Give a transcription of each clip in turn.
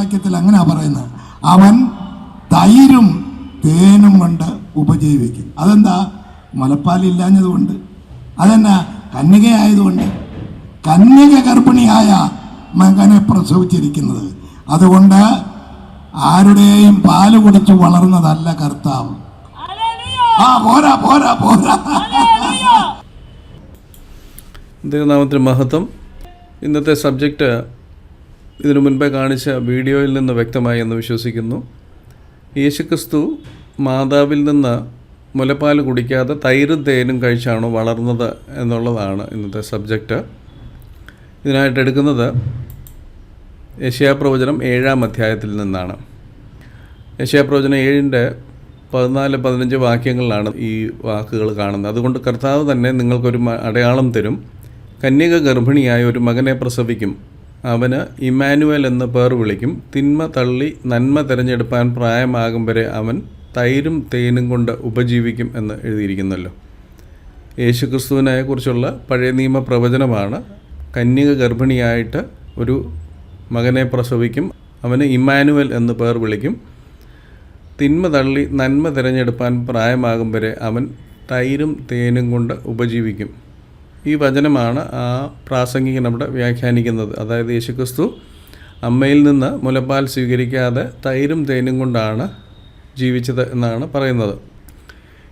വാക്യത്തിൽ അങ്ങനെയാ പറയുന്നത്. അവൻ തൈരും തേനും കൊണ്ട് ഉപജീവിക്കും. അതെന്താ? മുലപ്പാലില്ലാഞ്ഞതുകൊണ്ട് അതെന്നാ? കന്യകയായതുകൊണ്ട്. കന്യക ഗർഭിണിയായ മകനെ പ്രസവിച്ചിരിക്കുന്നത്. അതുകൊണ്ട് ആരുടെയും പാൽ കുടിച്ച് വളർന്നതല്ല കർത്താവ്. ആ പോരാ പോരാ പോരാ. ദൈവനാമത്തിന് മഹത്വം. ഇന്നത്തെ സബ്ജക്റ്റ് ഇതിനു മുൻപേ കാണിച്ച വീഡിയോയിൽ നിന്ന് വ്യക്തമായി എന്ന് വിശ്വസിക്കുന്നു. യേശുക്രിസ്തു മാതാവിൽ നിന്ന് മുലപ്പാൽ കുടിക്കാതെ തൈരും തേനും കഴിച്ചാണ് വളർന്നത് എന്നുള്ളതാണ് ഇന്നത്തെ സബ്ജക്റ്റ്. ഇതിനായിട്ട് എടുക്കുന്നത് യശയാപ്രവചനം ഏഴാം അധ്യായത്തിൽ നിന്നാണ്. യശയാപ്രവചനം ഏഴിന്റെ പതിനാല് പതിനഞ്ച് വാക്യങ്ങളിലാണ് ഈ വാക്കുകൾ കാണുന്നത്. അതുകൊണ്ട് കർത്താവ് തന്നെ നിങ്ങൾക്കൊരു അടയാളം തരും. കന്യക ഗർഭിണിയായ ഒരു മകനെ പ്രസവിക്കും. അവന് ഇമ്മാനുവൽ എന്ന് പേർ വിളിക്കും. തിന്മ തള്ളി നന്മ തിരഞ്ഞെടുപ്പാൻ പ്രായമാകും വരെ അവൻ തൈരും തേനും കൊണ്ട് ഉപജീവിക്കും എന്ന് എഴുതിയിരിക്കുന്നല്ലോ. യേശുക്രിസ്തുവിനെ കുറിച്ചുള്ള പഴയ നിയമ പ്രവചനമാണ് കന്യക ഗർഭിണിയായിട്ട് ഒരു മകനെ പ്രസവിക്കും അവന് ഇമ്മാനുവൽ എന്ന് പേർ വിളിക്കും. തിന്മ തള്ളി നന്മ തിരഞ്ഞെടുപ്പാൻ പ്രായമാകും വരെ അവൻ തൈരും തേനും കൊണ്ട് ഉപജീവിക്കും. ഈ വചനമാണ് ആ പ്രാസംഗികൻ വ്യാഖ്യാനിക്കുന്നത്. അതായത് യേശുക്രിസ്തു അമ്മയിൽ നിന്ന് മുലപ്പാൽ സ്വീകരിക്കാതെ തൈരും തേനും കൊണ്ടാണ് ജീവിച്ചത് എന്നാണ് പറയുന്നത്.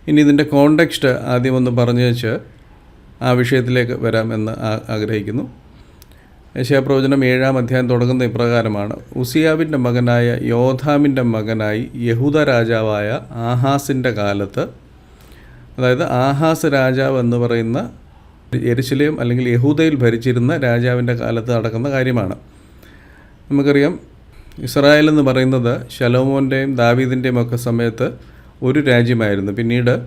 ഇനി ഇതിന്റെ കോണ്ടെക്സ്റ്റ് ആദ്യം ഒന്ന് പറഞ്ഞു വെച്ച് ആ വിഷയത്തിലേക്ക് വരാമെന്ന് എന്ന് ആഗ്രഹിക്കുന്നു. യശയാപ്രവചനം ഏഴാം അധ്യായം തുടങ്ങുന്ന ഇപ്രകാരമാണ്. ഉസിയാവിന്റെ മകനായ യോധാമിന്റെ മകനായി യഹൂദ രാജാവായ ആഹാസിന്റെ കാലത്ത് അതായത് ആഹാസ് രാജാവ് എന്ന് പറയുന്ന എരുശലേം അല്ലെങ്കിൽ യഹൂദയിൽ ഭരിച്ചിരുന്ന രാജാവിന്റെ കാലത്ത് നടക്കുന്ന കാര്യമാണ്. നമുക്കറിയാം ഇസ്രായേൽ എന്ന് പറയുന്നത് ശലോമോന്റെയും ദാവീദിന്റെയും ഒക്കെ സമയത്ത് ഒരു രാജ്യമായിരുന്നു. പിന്നീട്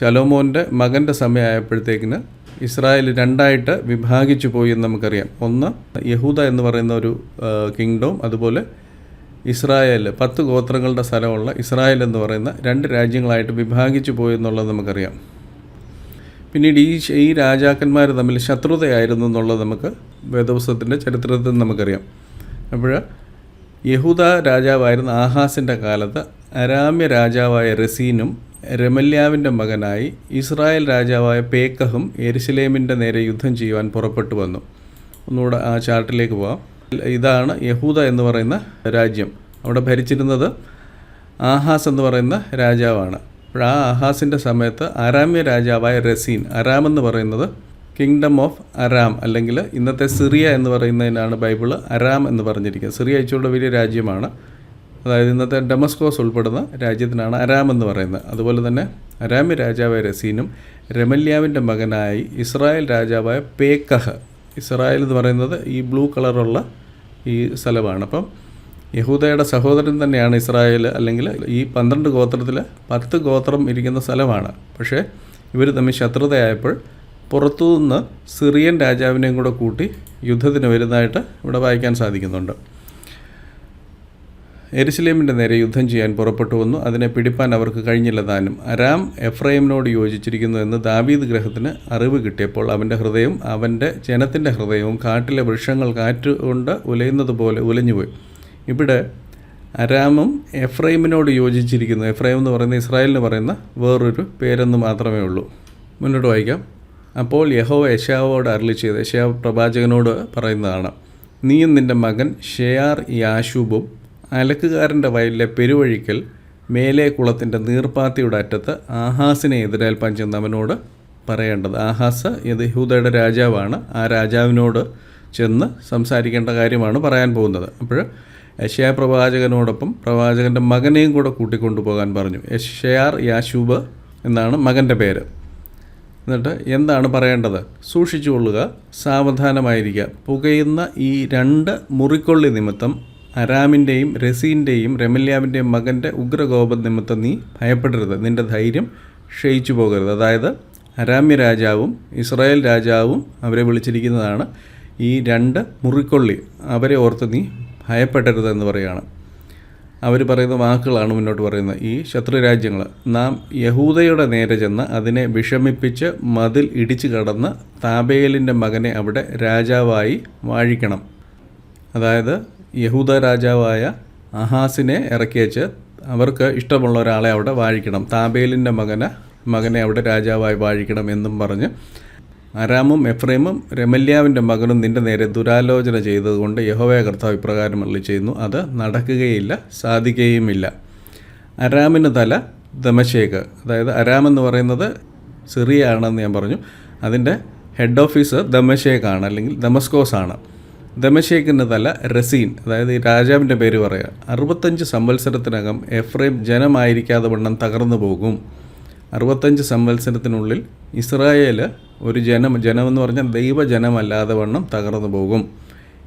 ശലോമോന്റെ മകന്റെ സമയമായപ്പോഴത്തേക്കിന് ഇസ്രായേൽ രണ്ടായിട്ട് വിഭാഗിച്ചു പോയി എന്ന് നമുക്കറിയാം. ഒന്ന് യഹൂദ എന്ന് പറയുന്ന ഒരു കിങ്ഡവും അതുപോലെ ഇസ്രായേൽ. പത്ത് ഗോത്രങ്ങളുടെ സ്ഥലമുള്ള ഇസ്രായേൽ എന്ന് പറയുന്ന രണ്ട് രാജ്യങ്ങളായിട്ട് വിഭാഗിച്ചു പോയി എന്നുള്ളത് നമുക്കറിയാം. പിന്നീട് ഈ ഈ രാജാക്കന്മാർ തമ്മിൽ ശത്രുതയായിരുന്നു എന്നുള്ളത് നമുക്ക് വേദപുസ്തകത്തിന്റെ ചരിത്രത്തിൽ നമുക്കറിയാം. അപ്പോൾ യഹൂദ രാജാവായിരുന്ന ആഹാസിന്റെ കാലത്ത് അരാമ്യ രാജാവായ റസീനും രമല്യാവിന്റെ മകനായി ഇസ്രായേൽ രാജാവായ പേക്കഹും എരുസലേമിന്റെ നേരെ യുദ്ധം ചെയ്യുവാൻ പുറപ്പെട്ടു വന്നു. ഒന്നുകൂടെ ആ ചാർട്ടിലേക്ക് പോവാം. ഇതാണ് യഹൂദ എന്ന് പറയുന്ന രാജ്യം. അവിടെ ഭരിച്ചിരുന്നത് ആഹാസ് എന്ന് പറയുന്ന രാജാവാണ്. അപ്പോൾ ആ ആഹാസിന്റെ സമയത്ത് അരാമ്യ രാജാവായ റസീൻ അരാം എന്ന് പറയുന്നത് കിങ്ഡം ഓഫ് അരാം അല്ലെങ്കിൽ ഇന്നത്തെ സിറിയ എന്ന് പറയുന്നതിനാണ് ബൈബിൾ അരാം എന്ന് പറഞ്ഞിരിക്കുന്നത്. സിറിയ അയച്ചുള്ള വലിയ രാജ്യമാണ്. അതായത് ഇന്നത്തെ ഡെമസ്കോസ് ഉൾപ്പെടുന്ന രാജ്യത്തിനാണ് അരാം എന്ന് പറയുന്നത്. അതുപോലെ തന്നെ അരാമ്യ രാജാവായ റസീനും രമല്യാവിന്റെ മകനായി ഇസ്രായേൽ രാജാവായ പേക്കഹ്. ഇസ്രായേൽ എന്ന് പറയുന്നത് ഈ ബ്ലൂ കളറുള്ള ഈ സ്ഥലമാണ്. അപ്പം യഹൂദയുടെ സഹോദരൻ തന്നെയാണ് ഇസ്രായേൽ അല്ലെങ്കിൽ ഈ പന്ത്രണ്ട് ഗോത്രത്തിൽ പത്ത് ഗോത്രം ഇരിക്കുന്ന സ്ഥലമാണ്. പക്ഷേ ഇവർ തമ്മിൽ ശത്രുതയായപ്പോൾ പുറത്തുനിന്ന് സിറിയൻ രാജാവിനെയും കൂടെ കൂട്ടി യുദ്ധത്തിന് വരുന്നതായിട്ട് ഇവിടെ വായിക്കാൻ സാധിക്കുന്നുണ്ട്. എരുസലേമിന്റെ നേരെ യുദ്ധം ചെയ്യാൻ പുറപ്പെട്ടു വന്നു. അതിനെ പിടിപ്പാൻ അവർക്ക് കഴിഞ്ഞില്ല താനും. അരാം എഫ്രൈമിനോട് യോജിച്ചിരിക്കുന്നു എന്ന് ദാവീദ് ഗ്രഹത്തിന് അറിവ് കിട്ടിയപ്പോൾ അവന്റെ ഹൃദയം അവന്റെ ജനത്തിന്റെ ഹൃദയവും കാട്ടിലെ വൃക്ഷങ്ങൾ കാറ്റുകൊണ്ട് ഉലയുന്നത് പോലെ ഉലഞ്ഞുപോയി. ഇവിടെ അരാമും എഫ്രൈമിനോട് യോജിച്ചിരിക്കുന്നു. എഫ്രൈം എന്ന് പറയുന്ന ഇസ്രായേലിന് പറയുന്ന വേറൊരു പേരെന്ന് മാത്രമേ ഉള്ളൂ. മുന്നോട്ട് വായിക്കാം. അപ്പോൾ യഹോ യശാവോട് അരളി ചെയ്ത് യശാവ് പ്രവാചകനോട് പറയുന്നതാണ് നീയും നിന്റെ മകൻ ഷെയാർ യാശൂബും അലക്കുകാരന്റെ വയലിലെ പെരുവഴിക്കൽ മേലെ കുളത്തിന്റെ നീർപ്പാത്തിയുടെ അറ്റത്ത് ആഹാസിനെ എതിരേൽപ്പാൻ ചെന്നവനോട് പറയേണ്ടത്. ആഹാസ് യഹൂദയുടെ രാജാവാണ്. ആ രാജാവിനോട് ചെന്ന് സംസാരിക്കേണ്ട കാര്യമാണ് പറയാൻ പോകുന്നത്. അപ്പോൾ യശയാ പ്രവാചകനോടൊപ്പം പ്രവാചകന്റെ മകനെയും കൂടെ കൂട്ടിക്കൊണ്ടുപോകാൻ പറഞ്ഞു. യശയാർ യാശൂബ് എന്നാണ് മകന്റെ പേര്. എന്നിട്ട് എന്താണ് പറയേണ്ടത്? സൂക്ഷിച്ചുകൊള്ളുക സാവധാനമായിരിക്കുക. പുകയുന്ന ഈ രണ്ട് മുറിക്കൊള്ളി നിമിത്തം അരാമിന്റെയും രസീന്റെയും രമല്യാവിന്റെയും മകന്റെ ഉഗ്രകോപം നിമിത്തം നീ ഭയപ്പെടരുത്. നിന്റെ ധൈര്യം ക്ഷയിച്ചു പോകരുത്. അതായത് അരാമ്യ രാജാവും ഇസ്രായേൽ രാജാവും അവരെ വിളിച്ചിരിക്കുന്നതാണ് ഈ രണ്ട് മുറിക്കൊള്ളി. അവരെ ഓർത്ത് നീ ഭയപ്പെടരുത് എന്ന് പറയുകയാണ്. അവർ പറയുന്ന വാക്കുകളാണ് മുന്നോട്ട് പറയുന്നത്. ഈ ശത്രുരാജ്യങ്ങൾ നാം യഹൂദയുടെ നേരെ ചെന്ന് അതിനെ വിഷമിപ്പിച്ച് മതിൽ ഇടിച്ചു കടന്ന് താബേലിന്റെ മകനെ അവിടെ രാജാവായി വാഴിക്കണം. അതായത് യഹൂദ രാജാവായ അഹാസിനെ ഇറക്കി വെച്ച് അവർക്ക് ഇഷ്ടമുള്ള ഒരാളെ അവിടെ വാഴിക്കണം. താബേലിന്റെ മകനെ മകനെ അവിടെ രാജാവായി വാഴിക്കണം എന്നും പറഞ്ഞ് അരാമും എഫ്രൈമും രമല്യാവിന്റെ മകനും നിന്റെ നേരെ ദുരാലോചന ചെയ്തതുകൊണ്ട് യഹോവയ കർത്താവ് ഇപ്രകാരം അള്ളി ചെയ്യുന്നു അത് നടക്കുകയില്ല സാധിക്കുകയുമില്ല. അരാമിന് തല ദമശേഖ് അതായത് അരാം എന്ന് പറയുന്നത് സിറിയ ആണെന്ന് ഞാൻ പറഞ്ഞു. അതിന്റെ ഹെഡ് ഓഫീസ് ദമശേഖാണ് അല്ലെങ്കിൽ ദമസ്കോസ് ആണ് ദമശേഖിന്റെ തല റസീൻ അതായത് ഈ രാജാവിന്റെ പേര് പറയുക. അറുപത്തഞ്ച് സംവത്സരത്തിനകം എഫ്രൈം ജനമായിരിക്കാതെ വണ്ണം തകർന്നു പോകും. അറുപത്തഞ്ച് സംവത്സരത്തിനുള്ളിൽ ഇസ്രായേൽ ഒരു ജനം ജനമെന്ന് പറഞ്ഞാൽ ദൈവജനമല്ലാതെ വണ്ണം തകർന്നു പോകും.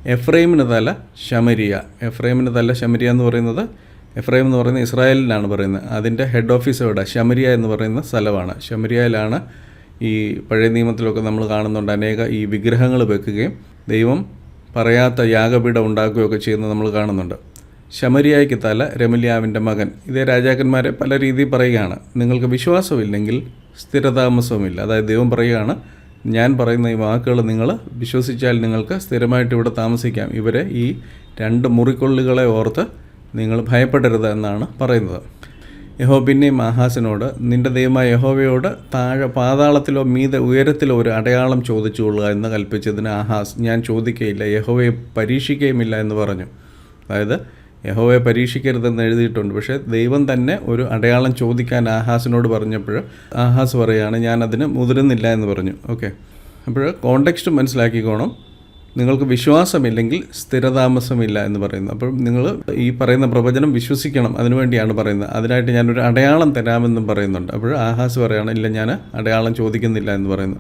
എഫ്രൈമിന് തല ശമരിയ. എഫ്രൈമിന് തല ശമരിയ എന്ന് പറയുന്നത് എഫ്രൈം എന്ന് പറയുന്നത് ഇസ്രായേലിലാണ് പറയുന്നത്. അതിന്റെ ഹെഡ് ഓഫീസ് എവിടെ? ശമരിയ എന്ന് പറയുന്ന സ്ഥലമാണ്. ശമരിയയിലാണ് ഈ പഴയ നിയമത്തിലൊക്കെ നമ്മൾ കാണുന്നുണ്ട് അനേക ഈ വിഗ്രഹങ്ങൾ വെക്കുകയും ദൈവം പറയാത്ത യാഗപീഠം ഉണ്ടാക്കുകയൊക്കെ ചെയ്യുന്നത് നമ്മൾ കാണുന്നുണ്ട്. ശമരിയായ്ക്ക് തല രമല്യാവിന്റെ മകൻ. ഇതേ രാജാക്കന്മാരെ പല രീതിയിൽ പറയുകയാണ്. നിങ്ങൾക്ക് വിശ്വാസമില്ലെങ്കിൽ സ്ഥിരതാമസവുമില്ല. അതായത് ദൈവം പറയുകയാണ് ഞാൻ പറയുന്ന ഈ വാക്കുകൾ നിങ്ങൾ വിശ്വസിച്ചാൽ നിങ്ങൾക്ക് സ്ഥിരമായിട്ട് ഇവിടെ താമസിക്കാം. ഇവരെ ഈ രണ്ട് മുറിക്കൊള്ളുകളെ ഓർത്ത് നിങ്ങൾ ഭയപ്പെടരുത് എന്നാണ് പറയുന്നത്. യഹോ പിന്നെയും ആഹാസിനോട് നിന്റെ ദൈവമായ യഹോവയോട് താഴെ പാതാളത്തിലോ മീതെ ഉയരത്തിലോ ഒരു അടയാളം ചോദിച്ചു കൊള്ളുക എന്ന് കൽപ്പിച്ചതിന് ആഹാസ് ഞാൻ ചോദിക്കുകയില്ല യഹോവയെ പരീക്ഷിക്കുകയുമില്ല എന്ന് പറഞ്ഞു. അതായത് യഹോവയെ പരീക്ഷിക്കരുതെന്ന് എഴുതിയിട്ടുണ്ട്. പക്ഷേ ദൈവം തന്നെ ഒരു അടയാളം ചോദിക്കാൻ ആഹാസിനോട് പറഞ്ഞപ്പോൾ ആഹാസ് പറയുകയാണ് ഞാൻ അതിന് മുതിരുന്നില്ല എന്ന് പറഞ്ഞു. ഓക്കെ. അപ്പോൾ കോണ്ടെക്സ്റ്റ് മനസ്സിലാക്കിക്കോണം. നിങ്ങൾക്ക് വിശ്വാസമില്ലെങ്കിൽ സ്ഥിരതാമസമില്ല എന്ന് പറയുന്നു. അപ്പോൾ നിങ്ങൾ ഈ പറയുന്ന പ്രവചനം വിശ്വസിക്കണം. അതിനുവേണ്ടിയാണ് പറയുന്നത്. അതിനായിട്ട് ഞാനൊരു അടയാളം തരാമെന്നും പറയുന്നുണ്ട്. അപ്പോൾ ആഹാസ് പറയുകയാണ് ഇല്ല ഞാൻ അടയാളം ചോദിക്കുന്നില്ല എന്ന് പറയുന്നു.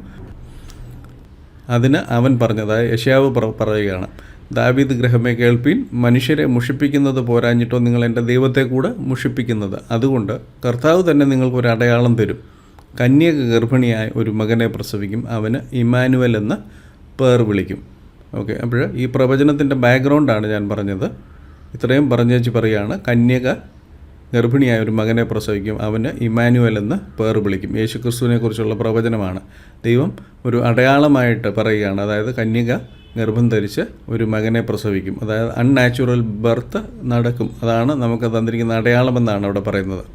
അതിന് അവൻ പറഞ്ഞത് യശയാവ് പറ- പറയുകയാണ്. ദാവീദ് ഗ്രഹമേ കേൾപ്പീൻ മനുഷ്യരെ മുഷിപ്പിക്കുന്നത് പോരാഞ്ഞിട്ടോ നിങ്ങൾ എന്റെ ദൈവത്തെ കൂടെ മുഷിപ്പിക്കുന്നത്. അതുകൊണ്ട് കർത്താവ് തന്നെ നിങ്ങൾക്ക് ഒരു അടയാളം തരും. കന്യക ഗർഭിണിയായ ഒരു മകനെ പ്രസവിക്കും അവന് ഇമാനുവൽ എന്ന പേർ വിളിക്കും. ഓക്കെ അപ്പോൾ ഈ പ്രവചനത്തിന്റെ ബാക്ക്ഗ്രൗണ്ടാണ് ഞാൻ പറഞ്ഞത്. ഇത്രയും പറഞ്ഞു പറയുകയാണ് കന്യക ഗർഭിണിയായ ഒരു മകനെ പ്രസവിക്കും അവന് ഇമാനുവൽ എന്ന് പേർ വിളിക്കും. യേശുക്രിസ്തുവിനെക്കുറിച്ചുള്ള ക്രിസ്തുവിനെ കുറിച്ചുള്ള പ്രവചനമാണ്. ദൈവം ഒരു അടയാളമായിട്ട് പറയുകയാണ്. അതായത് കന്യക ഗർഭം ധരിച്ച് ഒരു മകനെ പ്രസവിക്കും. അതായത് അൺനാച്ചുറൽ ബർത്ത് നടക്കും. അതാണ് നമുക്ക് തന്നിരിക്കുന്ന അടയാളമെന്നാണ് അവിടെ പറയുന്നത്.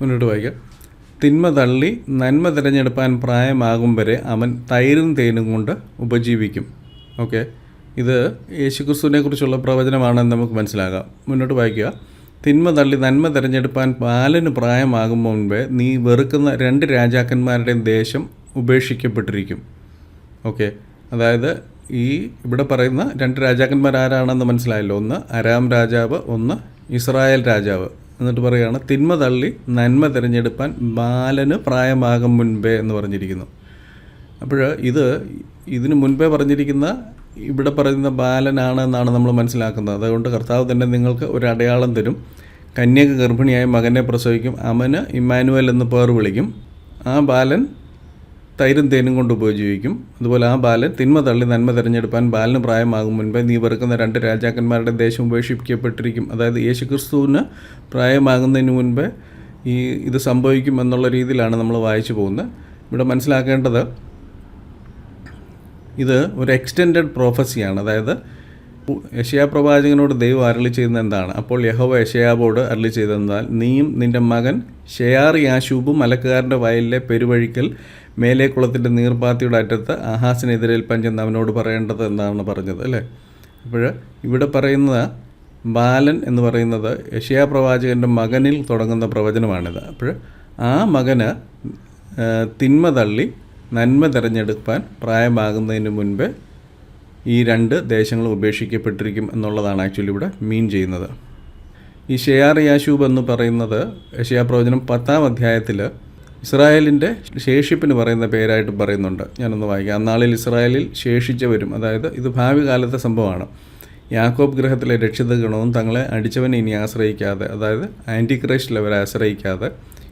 മുന്നോട്ട് വായിക്കാം. തിന്മ തള്ളി നന്മ തിരഞ്ഞെടുപ്പാൻ പ്രായമാകും വരെ അവൻ തൈരും തേനും കൊണ്ട് ഉപജീവിക്കും. ഓക്കെ. ഇത് യേശുക്രിസ്തുവിനെ കുറിച്ചുള്ള പ്രവചനമാണെന്ന് നമുക്ക് മനസ്സിലാകാം. മുന്നോട്ട് വായിക്കുക. തിന്മ തള്ളി നന്മ തിരഞ്ഞെടുപ്പാൻ പാലന് പ്രായമാകും മുൻപേ നീ വെറുക്കുന്ന രണ്ട് രാജാക്കന്മാരുടെയും ദേശം ഉപേക്ഷിക്കപ്പെട്ടിരിക്കും. ഓക്കെ. അതായത് ഈ ഇവിടെ പറയുന്ന രണ്ട് രാജാക്കന്മാർ ആരാണെന്ന് മനസ്സിലായല്ലോ. ഒന്ന് അരാം രാജാവ് ഒന്ന് ഇസ്രായേൽ രാജാവ്. എന്നിട്ട് പറയുകയാണ് തിന്മ തള്ളി നന്മ തിരഞ്ഞെടുപ്പാൻ ബാലന് പ്രായമാകും മുൻപേ എന്ന് പറഞ്ഞിരിക്കുന്നു. അപ്പോൾ ഇത് ഇതിനു മുൻപേ പറഞ്ഞിരിക്കുന്ന ഇവിടെ പറയുന്ന ബാലനാണ് എന്നാണ് നമ്മൾ മനസ്സിലാക്കുന്നത്. അതുകൊണ്ട് കർത്താവ് തന്നെ നിങ്ങൾക്ക് ഒരു അടയാളം തരും. കന്യക ഗർഭിണിയായ മകനെ പ്രസവിക്കും. അവന് ഇമ്മാനുവൽ എന്ന് പേർ വിളിക്കും. ആ ബാലൻ തൈരും തേനും കൊണ്ട് ഉപജീവിക്കും അതുപോലെ ആ ബാലൻ തിന്മ തള്ളി നന്മ തിരഞ്ഞെടുപ്പാൻ ബാലന് പ്രായമാകും മുൻപേ നീ വെറുക്കുന്ന രണ്ട് രാജാക്കന്മാരുടെ ദേശം ഉപേക്ഷിക്കപ്പെട്ടിരിക്കും. അതായത് യേശുക്രിസ്തുവിന് പ്രായമാകുന്നതിന് മുൻപേ ഈ ഇത് സംഭവിക്കും എന്നുള്ള രീതിയിലാണ് നമ്മൾ വായിച്ചു പോകുന്നത്. ഇവിടെ മനസ്സിലാക്കേണ്ടത് ഇത് ഒരു എക്സ്റ്റെൻഡഡ് പ്രോഫസിയാണ് അതായത് യശയാ പ്രവാചകനോട് ദൈവം അരളി ചെയ്യുന്ന എന്താണ്? അപ്പോൾ യഹോവ യശയാബോട് അരളി ചെയ്തെന്നാൽ നീയും നിന്റെ മകൻ ഷെയാർ യാശൂബും മലക്കുകാരന്റെ വയലിലെ പെരുവഴിക്കൽ മേലേക്കുളത്തിന്റെ നീർപ്പാത്തിയുടെ അറ്റത്ത് ആഹാസിനെതിരേൽപ്പാൻ ചെന്ന് അവനോട് പറയേണ്ടത് എന്നാണ് പറഞ്ഞത് അല്ലേ? അപ്പോൾ ഇവിടെ പറയുന്നത് ബാലൻ എന്ന് പറയുന്നത് യശയാ പ്രവാചകന്റെ മകനിൽ തുടങ്ങുന്ന പ്രവചനമാണിത്. അപ്പോൾ ആ മകന് തിന്മ തള്ളി നന്മ തിരഞ്ഞെടുക്കാൻ പ്രായമാകുന്നതിന് മുൻപ് ഈ രണ്ട് ദേശങ്ങൾ ഉപേക്ഷിക്കപ്പെട്ടിരിക്കും എന്നുള്ളതാണ് ആക്ച്വലി ഇവിടെ മീൻ ചെയ്യുന്നത്. ഈ ഷെയാർ യാശൂബ് എന്ന് പറയുന്നത് യശയാ പ്രവചനം പത്താം അധ്യായത്തിൽ ഇസ്രായേലിന്റെ ശേഷിപ്പിന് പറയുന്ന പേരായിട്ട് പറയുന്നുണ്ട്. ഞാനൊന്ന് വായിക്കാം. അന്നാളിൽ ഇസ്രായേലിൽ ശേഷിച്ചവരും അതായത് ഇത് ഭാവി കാലത്തെ സംഭവമാണ്. യാക്കോബ് ഗ്രഹത്തിലെ രക്ഷിത ഗണവും തങ്ങളെ അടിച്ചവനെ ഇനി ആശ്രയിക്കാതെ അതായത് ആന്റി ക്രൈസ്റ്റിൽ അവരെ ആശ്രയിക്കാതെ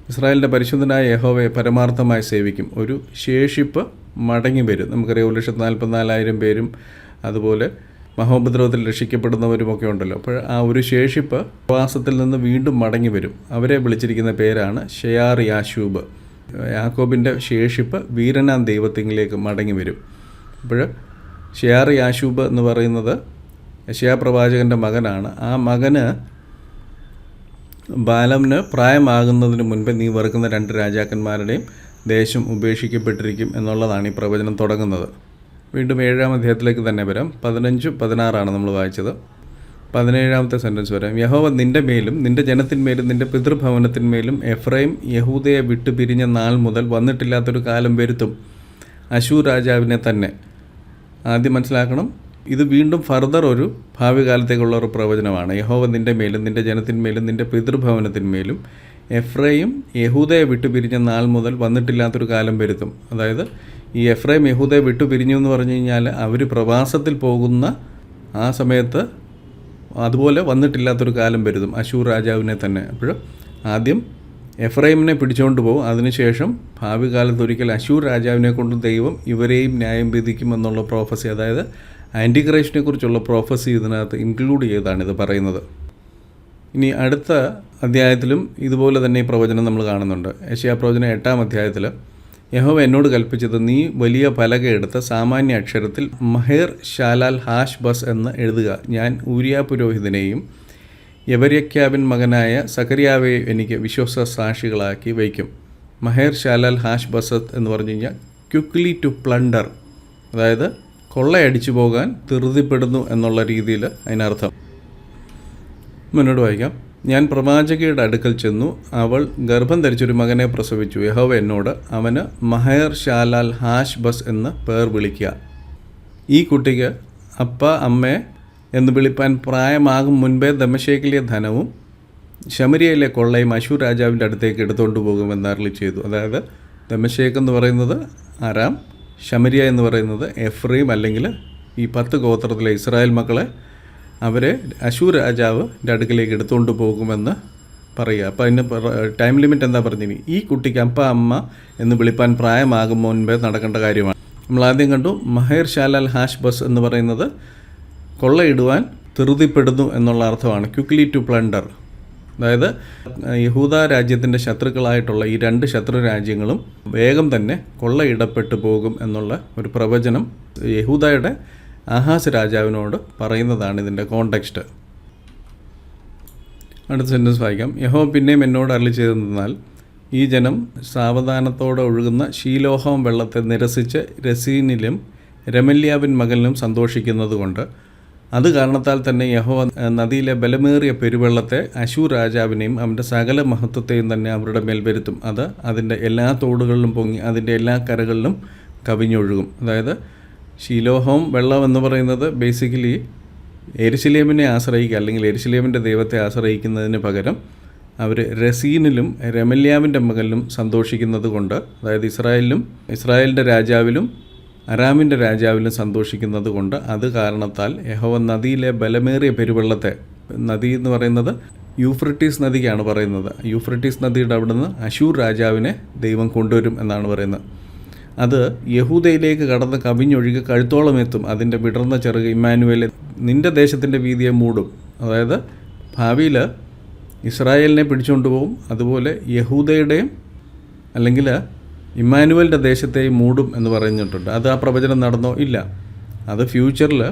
ഇസ്രായേലിന്റെ പരിശുദ്ധനായ യഹോവയെ പരമാർത്ഥമായി സേവിക്കും. ഒരു ശേഷിപ്പ് മടങ്ങി വരും. നമുക്കറിയാം ഒരു ലക്ഷത്തി നാൽപ്പത്തിനാലായിരം പേരും അതുപോലെ മഹോപദ്രവത്തിൽ രക്ഷിക്കപ്പെടുന്നവരുമൊക്കെ ഉണ്ടല്ലോ. അപ്പോൾ ആ ഒരു ശേഷിപ്പ് പ്രവാസത്തിൽ നിന്ന് വീണ്ടും മടങ്ങി വരും. അവരെ വിളിച്ചിരിക്കുന്ന പേരാണ് ഷെയാർ യാശൂബ് യാക്കോബിന്റെ ശേഷിപ്പ് വീരനാം ദൈവത്തിങ്കിലേക്ക് മടങ്ങി വരും. അപ്പോൾ ഷെയാർ യാശൂബ് എന്ന് പറയുന്നത് യശയാ പ്രവാചകന്റെ മകനാണ്. ആ മകന് ബാലമിന് പ്രായമാകുന്നതിന് മുൻപ് നീ വെറുക്കുന്ന രണ്ട് രാജാക്കന്മാരുടെയും ദേശം ഉപേക്ഷിക്കപ്പെട്ടിരിക്കും എന്നുള്ളതാണ് ഈ പ്രവചനം തുടങ്ങുന്നത്. വീണ്ടും ഏഴാം അധ്യായത്തിലേക്ക് തന്നെ വരാം. പതിനഞ്ച് പതിനാറാണ് നമ്മൾ വായിച്ചത്. പതിനേഴാമത്തെ സെന്റൻസ് വരാം. യഹോവ നിന്റെ മേലും നിന്റെ ജനത്തിന്മേലും നിന്റെ പിതൃഭവനത്തിന്മേലും എഫ്രൈം യഹൂദയെ വിട്ടു പിരിഞ്ഞ നാൾ മുതൽ വന്നിട്ടില്ലാത്തൊരു കാലം വരുത്തും. അശൂർ രാജാവിനെ തന്നെ. ആദ്യം മനസ്സിലാക്കണം ഇത് വീണ്ടും ഫർദർ ഒരു ഭാവി കാലത്തേക്കുള്ള ഒരു പ്രവചനമാണ്. യഹോവ നിന്റെ മേലും നിന്റെ ജനത്തിന്മേലും നിന്റെ പിതൃഭവനത്തിന്മേലും എഫ്രൈം യഹൂദയെ വിട്ടുപിരിഞ്ഞ നാൾ മുതൽ വന്നിട്ടില്ലാത്തൊരു കാലം വരുത്തും. അതായത് ഈ എഫ്രൈം യഹൂദയെ വിട്ടുപിരിഞ്ഞു എന്ന് പറഞ്ഞു കഴിഞ്ഞാൽ അവർ പ്രവാസത്തിൽ പോകുന്ന ആ സമയത്ത് അതുപോലെ വന്നിട്ടില്ലാത്തൊരു കാലം വരുതും. അശൂർ രാജാവിനെ തന്നെ. അപ്പോൾ ആദ്യം എഫ്രൈമിനെ പിടിച്ചുകൊണ്ട് പോകും അതിനുശേഷം ഭാവി കാലത്ത് ഒരിക്കൽ അശൂർ രാജാവിനെ കൊണ്ട് ദൈവം ഇവരെയും ന്യായം വിധിക്കും എന്നുള്ള പ്രോഫസി അതായത് ആന്റിഗ്രേഷനെ കുറിച്ചുള്ള പ്രോഫസി ഇതിനകത്ത് ഇൻക്ലൂഡ് ചെയ്താണ് ഇത് പറയുന്നത്. ഇനി അടുത്ത അധ്യായത്തിലും ഇതുപോലെ തന്നെ ഈ പ്രവചനം നമ്മൾ കാണുന്നുണ്ട്. ഏഷ്യാ പ്രവചനം എട്ടാം അധ്യായത്തിൽ യഹോവ എന്നോട് കൽപ്പിച്ചത് നീ വലിയ പലക എടുത്ത് സാമാന്യ അക്ഷരത്തിൽ മഹേർ ഷാലാൽ ഹാഷ് ബസ് എന്ന് എഴുതുക. ഞാൻ ഊരിയ പുരോഹിതനെയും യവര്യക്യാവിൻ മകനായ സക്കറിയാവെ എനിക്ക് വിശ്വാസ സാക്ഷികളാക്കി വയ്ക്കും. മഹേർ ഷാലാൽ ഹാഷ് ബസത്ത് എന്ന് പറഞ്ഞു കഴിഞ്ഞാൽ ക്യുക്ലി ടു പ്ലണ്ടർ. അതായത് കൊള്ളയടിച്ചു പോകാൻ ധൃതിപ്പെടുന്നു എന്നുള്ള രീതിയിൽ അതിനർത്ഥം. മുന്നോട്ട് വായിക്കാം. ഞാൻ പ്രവാചകയുടെ അടുക്കൽ ചെന്നു. അവൾ ഗർഭം ധരിച്ചൊരു മകനെ പ്രസവിച്ചു. യഹോവ എന്നോട് അവന് മഹേർ ഷാലാൽ ഹാഷ് ബസ് എന്ന് പേർ വിളിക്കുക ഈ കുട്ടിക്ക് അപ്പ അമ്മേ എന്ന് വിളിപ്പാൻ പ്രായമാകും മുൻപേ ദമശേഖലിയ ധനവും ശമരിയയിലെ കൊള്ളയും അശൂർ രാജാവിന്റെ അടുത്തേക്ക് എടുത്തുകൊണ്ട് പോകുമെന്ന് അരളി ചെയ്തു. അതായത് ദമശേഖ് എന്ന് പറയുന്നത് അരാം ശമരിയ എന്ന് പറയുന്നത് എഫ്രീം അല്ലെങ്കിൽ ഈ പത്ത് ഗോത്രത്തിലെ ഇസ്രായേൽ മക്കളെ അവരെ അശൂർ രാജാവിന്റെ അടുക്കിലേക്ക് എടുത്തുകൊണ്ട് പോകുമെന്ന് പറയുക. അപ്പോൾ അതിന് ടൈം ലിമിറ്റ് എന്താ പറഞ്ഞിനി? ഈ കുട്ടിക്ക് അപ്പ അമ്മ എന്ന് വിളിപ്പാൻ പ്രായമാകും മുൻപേ നടക്കേണ്ട കാര്യമാണ്. നമ്മൾ ആദ്യം കണ്ടു മഹേർ ഷാലാൽ ഹാഷ് ബസ് എന്ന് പറയുന്നത് കൊള്ളയിടുവാൻ ധൃതിപ്പെടുന്നു എന്നുള്ള അർത്ഥമാണ്. Quickly to plunder. അതായത് യഹൂദ രാജ്യത്തിന്റെ ശത്രുക്കളായിട്ടുള്ള ഈ രണ്ട് ശത്രു രാജ്യങ്ങളും വേഗം തന്നെ കൊള്ളയിടപ്പെട്ടു പോകും എന്നുള്ള ഒരു പ്രവചനം യഹൂദയുടെ ആഹാസ് രാജാവിനോട് പറയുന്നതാണ് ഇതിന്റെ കോണ്ടെക്സ്റ്റ് അടുത്ത സെന്റൻസ് വായിക്കാം. യഹോ പിന്നെയും എന്നോട് അരളി ചെയ്തെന്നാൽ ഈ ജനം സാവധാനത്തോടെ ഒഴുകുന്ന ശീലോഹം വെള്ളത്തെ നിരസിച്ച് രസീനിലും രമല്യാവിൻ മകനിലും സന്തോഷിക്കുന്നതുകൊണ്ട് അത് കാരണത്താൽ തന്നെ യഹോ നദിയിലെ ബലമേറിയ പെരുവെള്ളത്തെ അശൂർ രാജാവിനെയും അവന്റെ സകല മഹത്വത്തെയും തന്നെ അവരുടെ മേൽ വരുത്തും. അത് അതിന്റെ എല്ലാ തോടുകളിലും പൊങ്ങി അതിന്റെ എല്ലാ കരകളിലും കവിഞ്ഞൊഴുകും. അതായത് ശീലോഹം വെള്ളം എന്ന് പറയുന്നത് ബേസിക്കലി എരിശിലേമിനെ ആശ്രയിക്കുക അല്ലെങ്കിൽ എരിശിലേമിന്റെ ദൈവത്തെ ആശ്രയിക്കുന്നതിന് പകരം അവർ രസീനിലും രമല്യാവിന്റെ മകനിലും സന്തോഷിക്കുന്നത് കൊണ്ട് അതായത് ഇസ്രായേലിലും ഇസ്രായേലിന്റെ രാജാവിലും അരാമിന്റെ രാജാവിലും സന്തോഷിക്കുന്നത് കൊണ്ട് അത് കാരണത്താൽ യഹോവ നദിയിലെ ബലമേറിയ പെരുവെള്ളത്തെ നദി എന്ന് പറയുന്നത് യൂഫ്രട്ടീസ് നദിക്കാണ് പറയുന്നത്. യൂഫ്രട്ടീസ് നദിയുടെ അവിടുന്ന് അശൂർ രാജാവിനെ ദൈവം കൊണ്ടുവരും എന്നാണ് പറയുന്നത്. അത് യഹൂദയിലേക്ക് കടന്ന് കവിഞ്ഞൊഴുകി കഴുത്തോളം എത്തും. അതിന്റെ വിടർന്ന ചെറുക ഇമ്മാനുവേലെ നിന്റെ ദേശത്തിന്റെ വീതിയെ മൂടും. അതായത് ഭാവിയിൽ ഇസ്രായേലിനെ പിടിച്ചുകൊണ്ട് പോകും അതുപോലെ യഹൂദയുടെയും അല്ലെങ്കിൽ ഇമ്മാനുവലിന്റെ ദേശത്തെയും മൂടും എന്ന് പറഞ്ഞിട്ടുണ്ട് അത് ആ പ്രവചനം നടന്നോ? ഇല്ല. അത് ഫ്യൂച്ചറിൽ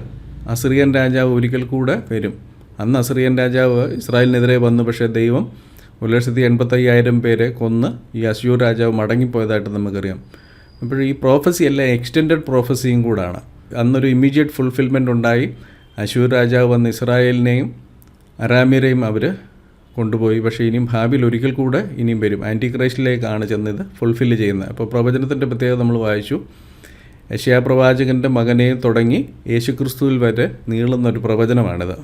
അസിറിയൻ രാജാവ് ഒരിക്കൽ കൂടെ വരും. അന്ന് അസിറിയൻ രാജാവ് ഇസ്രായേലിനെതിരെ വന്നു. പക്ഷേ ദൈവം ഒരു ലക്ഷത്തി എൺപത്തയ്യായിരം പേരെ കൊന്ന് ഈ അശൂർ രാജാവ് മടങ്ങിപ്പോയതായിട്ട് നമുക്കറിയാം. അപ്പോൾ ഈ പ്രോഫസി അല്ല എക്സ്റ്റെൻഡഡ് പ്രോഫസിയും കൂടാണ്. അന്നൊരു ഇമ്മീഡിയറ്റ് ഫുൾഫിൽമെന്റ് ഉണ്ടായി. അശൂർ രാജാവ് വന്ന് ഇസ്രായേലിനെയും അരാമ്യരെയും അവർ കൊണ്ടുപോയി. പക്ഷേ ഇനിയും ഭാവിയിൽ ഒരിക്കൽ കൂടെ ഇനിയും വരും. ആന്റി ക്രൈസ്റ്റിലേക്കാണ് ചെന്നത് ഫുൾഫില്ല് ചെയ്യുന്നത്. അപ്പോൾ പ്രവചനത്തിന്റെ പ്രത്യേകത നമ്മൾ വായിച്ചു. യശയാപ്രവാചകന്റെ മകനെ തുടങ്ങി യേശുക്രിസ്തുവിൽ വരെ നീളുന്ന ഒരു പ്രവചനമാണിത്.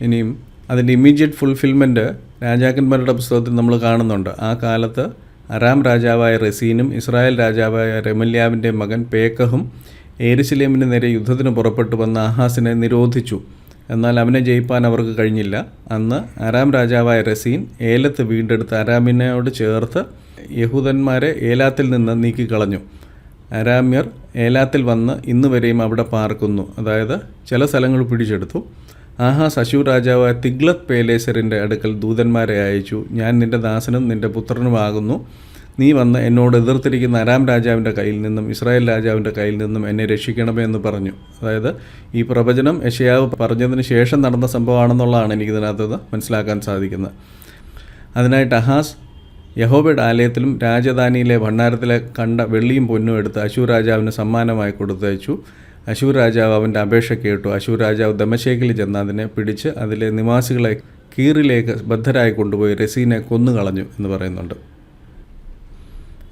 ഇനിയും അതിന്റെ ഇമ്മീഡിയറ്റ് ഫുൾഫിൽമെന്റ് രാജാക്കന്മാരുടെ പുസ്തകത്തിൽ നമ്മൾ കാണുന്നുണ്ട്. ആ കാലത്ത് അറാം രാജാവായ റസീനും ഇസ്രായേൽ രാജാവായ റെമല്യാവിന്റെ മകൻ പേക്കഹും ഏരുസലേമിന് നേരെ യുദ്ധത്തിന് പുറപ്പെട്ടു വന്ന അഹാസിനെ നിരോധിച്ചു. എന്നാൽ അവനെ ജയിപ്പാൻ അവർക്ക് കഴിഞ്ഞില്ല. അന്ന് അറാം രാജാവായ റസീൻ ഏലത്ത് വീണ്ടെടുത്ത് അരാമിനോട് ചേർത്ത് യഹൂദന്മാരെ ഏലാത്തിൽ നിന്ന് നീക്കിക്കളഞ്ഞു. അരാമ്യർ ഏലാത്തിൽ വന്ന് ഇന്നുവരെയും അവിടെ പാർക്കുന്നു. അതായത് ചില സ്ഥലങ്ങൾ പിടിച്ചെടുത്തു. ആഹാസ് അശൂർ രാജാവായ തിഗ്ലത്ത് പേലേസറിന്റെ അടുക്കൽ ദൂതന്മാരെ അയച്ചു. ഞാൻ നിന്റെ ദാസനും നിന്റെ പുത്രനുമാകുന്നു. നീ വന്ന് എന്നോട് എതിർത്തിരിക്കുന്ന അരാം രാജാവിന്റെ കയ്യിൽ നിന്നും ഇസ്രായേൽ രാജാവിന്റെ കയ്യിൽ നിന്നും എന്നെ രക്ഷിക്കണമേ എന്ന് പറഞ്ഞു. അതായത് ഈ പ്രവചനം യഷയാവ് പറഞ്ഞതിന് ശേഷം നടന്ന സംഭവമാണെന്നുള്ളതാണ് എനിക്കിതിനകത്ത് മനസ്സിലാക്കാൻ സാധിക്കുന്നത്. അതിനായിട്ട് അഹാസ് യഹോബയുടെ ആലയത്തിലും രാജധാനിയിലെ ഭണ്ഡാരത്തിലെ കണ്ട വെള്ളിയും പൊന്നും എടുത്ത് അശൂർ രാജാവിന് സമ്മാനമായി കൊടുത്തയച്ചു. അശൂർ രാജാവ് അവന്റെ അപേക്ഷ കേട്ടു. അശൂർ രാജാവ് ദമശേഖിൽ ചെന്ന് അതിനെ പിടിച്ച് അതിലെ നിവാസികളെ കീറിലേക്ക് ബദ്ധരായി കൊണ്ടുപോയി റസീനെ കൊന്നുകളഞ്ഞു എന്ന് പറയുന്നുണ്ട്.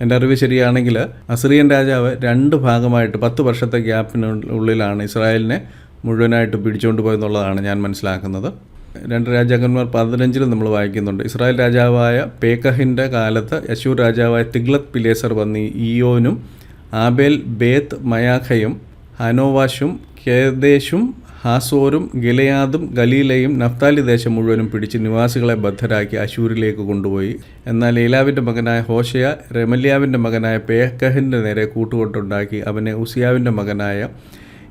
എന്റെ അറിവ് ശരിയാണെങ്കിൽ അസിറിയൻ രാജാവ് രണ്ട് ഭാഗമായിട്ട് പത്ത് വർഷത്തെ ഗ്യാപ്പിനുള്ളിലാണ് ഇസ്രായേലിനെ മുഴുവനായിട്ട് പിടിച്ചുകൊണ്ട് പോയെന്നുള്ളതാണ് ഞാൻ മനസ്സിലാക്കുന്നത്. രണ്ട് രാജാക്കന്മാർ പതിനഞ്ചിൽ നമ്മൾ വായിക്കുന്നുണ്ട്. ഇസ്രായേൽ രാജാവായ പേക്കഹിന്റെ കാലത്ത് യശൂർ രാജാവായ തിഗ്ലത്ത് പിലേസർ വന്ന് ഇയോനും ആബേൽ ബേത്ത് മയാഖയും ഹനോവാഷും കേദേശും ഹാസോരും ഗിലയാദും ഗലീലയും നഫ്താലി ദേശം മുഴുവനും പിടിച്ച് നിവാസികളെ ബദ്ധരാക്കി അശൂരിലേക്ക് കൊണ്ടുപോയി. എന്നാൽ ഏലാവിന്റെ മകനായ ഹോഷയ റെമല്യാവിന്റെ മകനായ പേക്കഹിന്റെ നേരെ കൂട്ടുകൊണ്ടുണ്ടാക്കി അവനെ ഉസിയാവിന്റെ മകനായ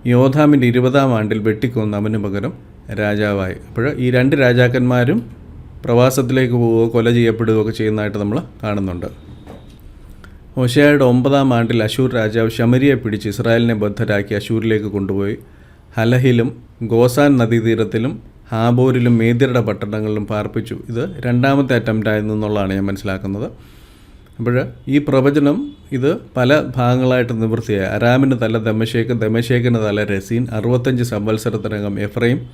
യോധാമിന്റെ ഇരുപതാം ആണ്ടിൽ വെട്ടിക്കൊന്ന് അവന് പകരം രാജാവായി. അപ്പോൾ ഈ രണ്ട് രാജാക്കന്മാരും പ്രവാസത്തിലേക്ക് പോവുകയോ കൊല ചെയ്യപ്പെടുകയോ ഒക്കെ ചെയ്യുന്നതായിട്ട് നമ്മൾ കാണുന്നുണ്ട്. ഹോഷയായുടെ ഒമ്പതാം ആണ്ടിൽ അശൂർ രാജാവ് ശമരിയെ പിടിച്ച് ഇസ്രായേലിനെ ബദ്ധരാക്കി അശൂരിലേക്ക് കൊണ്ടുപോയി. ഹലഹിലും ഗോസാൻ നദീതീരത്തിലും ഹാബോരിലും മേദ്യരുടെ പട്ടണങ്ങളിലും പാർപ്പിച്ചു. ഇത് രണ്ടാമത്തെ അറ്റംപ്റ്റ് ആയിരുന്നു എന്നുള്ളതാണ് ഞാൻ മനസ്സിലാക്കുന്നത്. അപ്പോൾ ഈ പ്രവചനം ഇത് പല ഭാഗങ്ങളായിട്ട് നിവൃത്തിയായി. അരാമിന് തല ദമശേഖ് ദമശേഖിന് തല രസീൻ അറുപത്തഞ്ച് സംവത്സരത്തിനകം എഫ്രൈം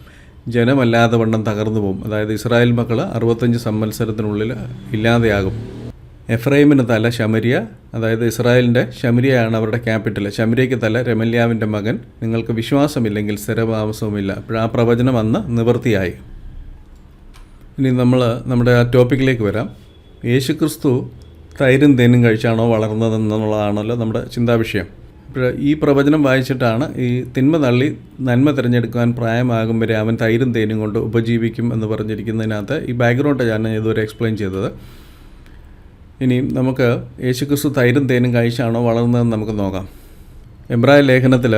ജനമല്ലാതെ വണ്ണം തകർന്നു പോകും. അതായത് ഇസ്രായേൽ മക്കൾ അറുപത്തഞ്ച് സംവത്സരത്തിനുള്ളിൽ ഇല്ലാതെയാകും. എഫ്രൈമിന് തല ശമരിയ അതായത് ഇസ്രായേലിന്റെ ശമരിയാണ് അവരുടെ ക്യാപിറ്റൽ ശമരിയയ്ക്ക് തല രമല്യാവിന്റെ മകൻ. നിങ്ങൾക്ക് വിശ്വാസമില്ലെങ്കിൽ സ്ഥിരതാമസവുമില്ല. അപ്പോൾ ആ പ്രവചനം അന്ന് നിവൃത്തിയായി ഇനി നമ്മൾ നമ്മുടെ ആ ടോപ്പിക്കിലേക്ക് വരാം. യേശുക്രിസ്തു തൈരും തേനും കഴിച്ചാണോ വളർന്നതെന്നുള്ളതാണല്ലോ നമ്മുടെ ചിന്താവിഷയം. ഈ പ്രവചനം വായിച്ചിട്ടാണ് ഈ തിന്മ തള്ളി നന്മ തിരഞ്ഞെടുക്കാൻ പ്രായമാകും വരെ അവൻ തൈരും തേനും കൊണ്ട് ഉപജീവിക്കും എന്ന് പറഞ്ഞിരിക്കുന്നതിനകത്ത് ഈ ബാക്ക്ഗ്രൗണ്ട് ഞാൻ ഇതുവരെ എക്സ്പ്ലെയിൻ ചെയ്തത്. ഇനി നമുക്ക് യേശുക്രിസ്തു തൈരും തേനും കഴിച്ചാണോ വളർന്നതെന്ന് നമുക്ക് നോക്കാം. എബ്രായ ലേഖനത്തിൽ